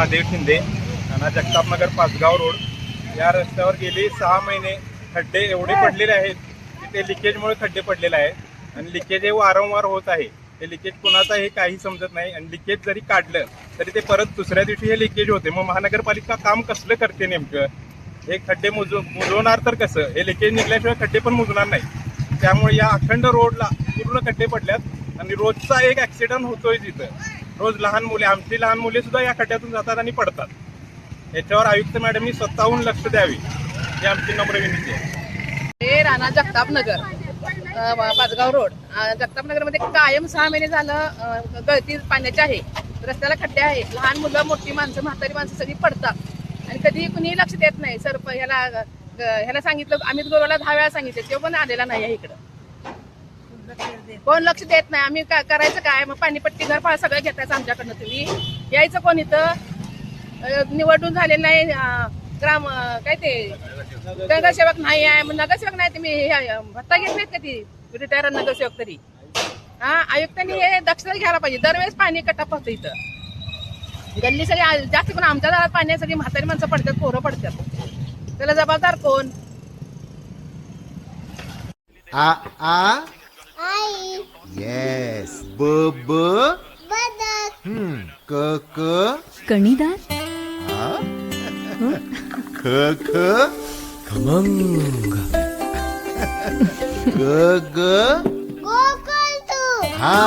महादेव शिंदे आणि जगतापनगर पाचगाव रोड. या रस्त्यावर गेली सहा महिने खड्डे एवढे पडलेले आहेत की ते लिकेजमुळे खड्डे पडलेले आहेत. आणि लिकेज हे वारंवार होत आहे. ते लिकेज कुणाचं हे काही समजत नाही. आणि लिकेज जरी काढलं तरी ते परत दुसऱ्या दिवशी हे लिकेज होते. मग महानगरपालिका काम कसलं करते नेमकं? हे खड्डे मुजव मुजवणार तर कसं? हे लिकेज निघल्याशिवाय खड्डे पण मुजणार नाही. त्यामुळे या अखंड रोडला पूर्ण खड्डे पडल्यात. आणि रोजचा एक ऍक्सिडेंट होतोय तिथं रोज लहान मुले आमची लहान मुले सुद्धा या खड्ड्यातून जातात आणि पडतात. याच्यावर आयुक्त मॅडमनी स्वतःहून लक्ष द्यावे ही आमची नम्र विनंती आहे. हे राणा जगतापनगर पाचगाव रोड. जगतापनगरमध्ये कायम सहा महिने झालं गळती पाण्याची आहे. रस्त्याला खड्डे आहे लहान मुलं मोठी माणसं म्हातारी माणसं सगळी पडतात. आणि कधी कुणी लक्ष देत नाही. सरप ह्याला ह्याला सांगितलं अमित गोरवाला दहा वेळा सांगितलं तो पण आलेला नाही आहे इकडं. कोण लक्ष देत नाही? आम्ही काय करायचं काय? मग पाणीपट्टी घरफाळ सगळं घेतायचं आमच्याकडनं तुम्ही. यायचं कोण इथं? निवडून झालेलं नाही ग्राम काय ते? नगरसेवक नाही आहे. मग नगरसेवक नाही तुम्ही? हे, भत्ता घेत नाहीत का ती? रिटायर नगरसेवक तरी. हा आयुक्तांनी हे दक्षता घ्यायला पाहिजे. दरवेळेस पाणी कटाप होतं इथं. गल्ली सगळी जास्त करून आमच्या दारात पाणी सगळी म्हातारी माणसं पडतात पोरं पडतात. त्याला जबाबदार कोण? आ आ? ब ब. बदक हम्म क क. कणीदार ख ख. खमंग. ग ग. गोकुळ तू. हा.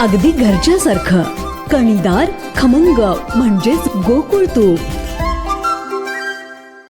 अगदी घरच्यासारखं. कणीदार खमंग म्हणजेच गोकुळ तूप